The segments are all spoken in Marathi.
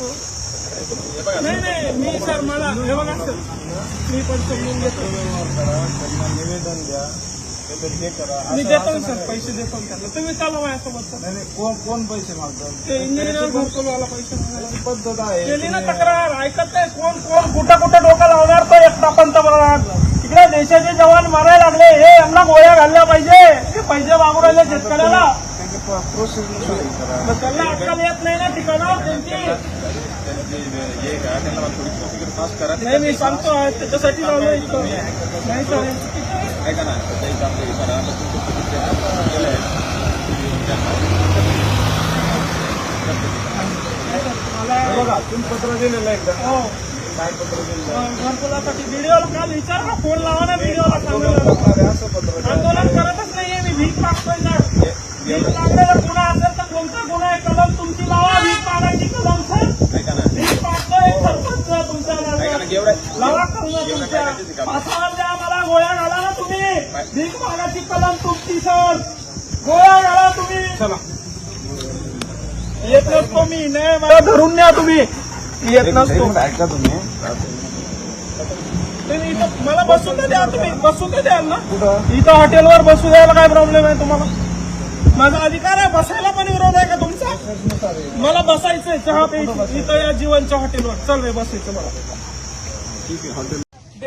नाही नाही मी सर मला हे बघा सर. मी पण समजून घेतो. त्यांना निवेदन द्या मी देतो ना सर. पैसे देतो ना त्यांना. तुम्ही चालवा माझ्यासोबत सर. नाही नाही, कोण कोण पैसे मागतात ते इंजिनियर घरकुलवाला पैसे मागायला. त्याची पद्धत आहे केली ना तुम्ही- तक्रार ऐकत नाही कोण कोण कुठं कुठं डोकं लावणार तो एकटा पंतप्रधान. तिकडे देशाचे जवान मारायला लागले. हे यांना गोळ्या घालल्या पाहिजे. हे पैसे मागून राहिले शेतकऱ्याला. मग त्यांना अक्कल येत नाही ना ठिकाणावर त्यांची त्यांची हे करा त्यांना थोडी प्रोसिजर पास करा नाही मी सांगतो त्याच्यासाठी लावलं इथं नाही सर हे चुकीचं आहे. ऐका ना त्याचं एक काम करा आता तुमचं प्रतिक्रिया केलं आहे मला बघा तुम्ही पत्र दिलेलं आहे एकदा काय पत्र दिलेलं आहे? घरकुलासाठी व्हिडिओला काल विचार ना फोन लावा ना व्हिडिओला असं पत्र. आंदोलन करतच नाहीये मी भीक मागतोय सर भीक लागलेला गुन्हा असेल तर कोणता गुन्हा आहे? कलम तुमची लावा भीक मागायची कलम सर ऐका ना भीक मागतोय सरपंच तुमच्या ऐका ना नावावर. एवढं लावा करून द्या मला गोळ्या घाला ना तुम्ही. भीक मागायची कलम तुमची सर. गोळ्या घाला तुम्ही. चला. येत नसतो मी नाही मला धरून न्या तुम्ही. येत नसतो. ऐका तुम्ही? तुम्ही इथं मला बसून तर द्या तुम्ही. बसून तर द्याल ना. कुठं? इथं हॉटेलवर बसू द्यायला काय प्रॉब्लेम आहे तुम्हाला? माझा अधिकार आहे बसायला पण विरोध आहे का तुमचा. मला बसायचंय चहा प्यायचं. इथं या जीवनच्या हॉटेलवर. चल रे बसायचं मला. ठीक आहे हॉटेल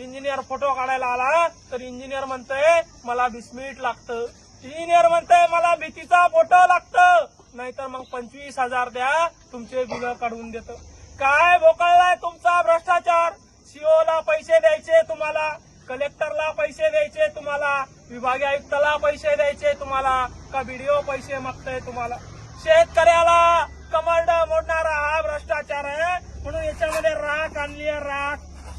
इंजिनियर फोटो काढायला आला तर इंजिनियर म्हणतोय मला बिस्मिट लागतं. इंजिनियर म्हणतोय मला भीतीचा फोटो लागतं. नाहीतर मग पंचवीस हजार द्या तुमचे बिल काढून देतो. काय भोकळलाय तुमचा भ्रष्टाचार? सीओला पैसे द्यायचे तुम्हाला कलेक्टरला पैसे द्यायचे तुम्हाला विभागीय आयुक्ताला पैसे द्यायचे तुम्हाला का व्हिडिओ पैसे मागताय तुम्हाला? शेतकऱ्याला कमांड मोडणारा हा भ्रष्टाचार आहे. म्हणून याच्यामध्ये राख आणली आहे राख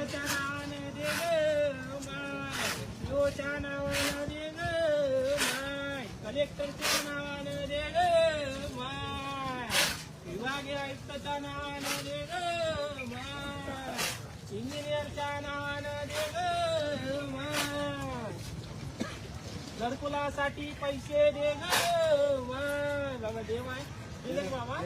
व्हिडिओच्या नावाने दे माय. व्हिडिओच्या नावाने दे गं माय. कलेक्टरच्या नावाने दे माय. विभागीय आयुक्ताच्या नावाने दे माय. इंजिनियरच्या नावाने दे माय. घरकुलासाठी पैसे दे गं माय. बाबा दे माय दिले बाबा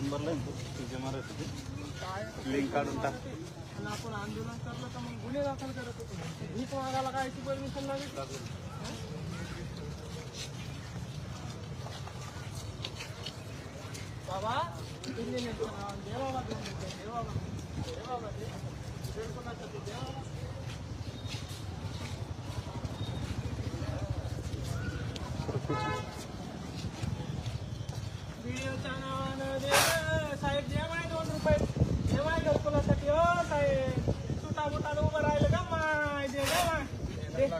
नंबरला तुझे मारत होते लिंक काढून टाक. आपण आंदोलन करलं तर मग गुन्हे दाखल करत होतो. भीक मागायला काय परमिशन लागेल. बाबा देवा बाबा देवा बाबा देवा बाबा देवा बाबा व्हिडिओच्या नावानं दे गं. साहेब दे माय दोन रुपये दे माय घरकुलासाठी हो साहेब सुटा बुटानं उभं राहिलं का माय दे गं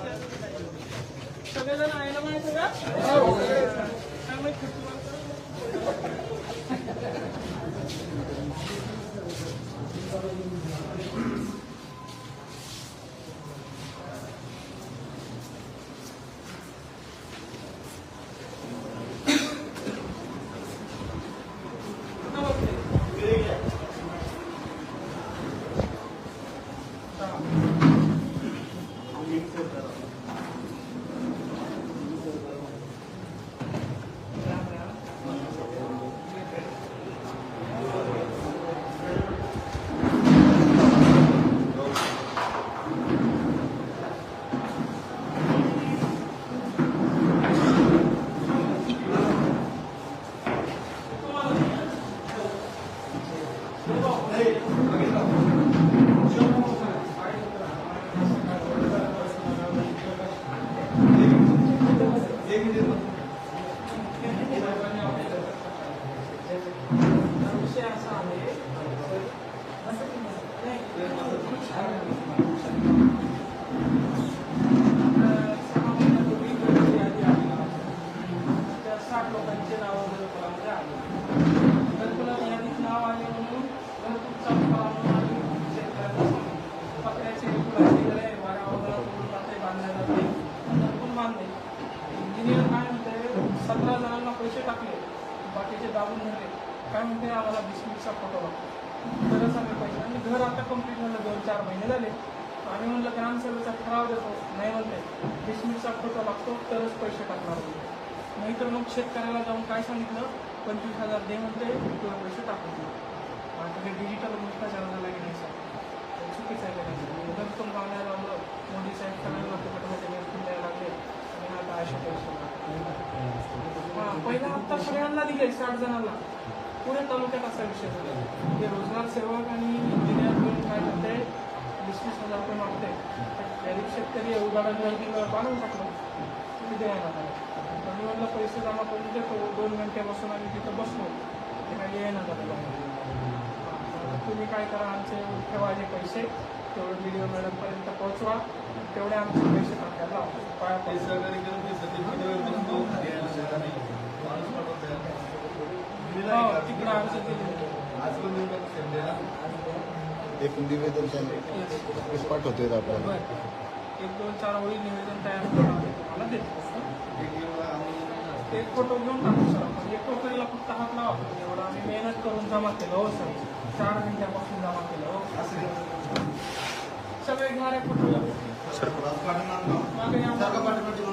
सगळेजण आहे ना माहिती का 不知 काय आम्हाला बिस्मिटचा फोटो लागतो तरच आम्ही पैसे आणि घर आता कंप्लीट झालं दोन चार महिने झाले. आम्ही म्हणलं ग्रामसेवेचा ठराव देतो. नाही म्हणते. बिस्मिटचा फोटो लागतो तरच पैसे टाकणार म्हणते. नाहीतर मग शेतकऱ्याला जाऊन काय सांगितलं? पंचवीस हजार दे म्हणते तुला पैसे टाकून दे. आता हे डिजिटल भ्रष्टाचार झाला की नाही सर चुकीचं आहे करायचं जर तुम गावण्याला लावलं. मोदी साहेब सगळ्यांना फुकटमध्ये निवडून द्यायला लागले. आणि आता असे पैसे हां पहिला हप्ता सगळ्यांना दिले साठ जणांना. पुणे तालुक्यात असा विषय झाला. ते रोजगार सेवक आणि इंजिनियर म्हणून काय करते वीस वीस हजार रुपये मागते गरीब शेतकरी उदाहरण बांधून टाकलं किती देणार मी म्हटलं पैसे जमा करून देतो दोन घंटे बसून आम्ही तिथं बसलो. ते काही येणार झालं तुम्ही काय करा आमचे ठेवायचे पैसे तेवढे व्हिडिओ मॅडमपर्यंत पोहोचवा तेवढे आमचे पैसे टाकायला लावा. पाया करून ते वगैरे माणूस पाठवत एक निवेदन. पाठवतोय आपल्याला. एक दोन चार ओळी निवेदन तयार करून तुम्हाला देतो. एक फोटो घेऊन टाकू सर आपण. एक टोकरीला फक्त हात लावा. एवढं आम्ही मेहनत करून जमा केलं हो सर. चार घंट्यापासून जमा केलं हो. असं सगळे घेणारे फोटो. राजकारणात मागे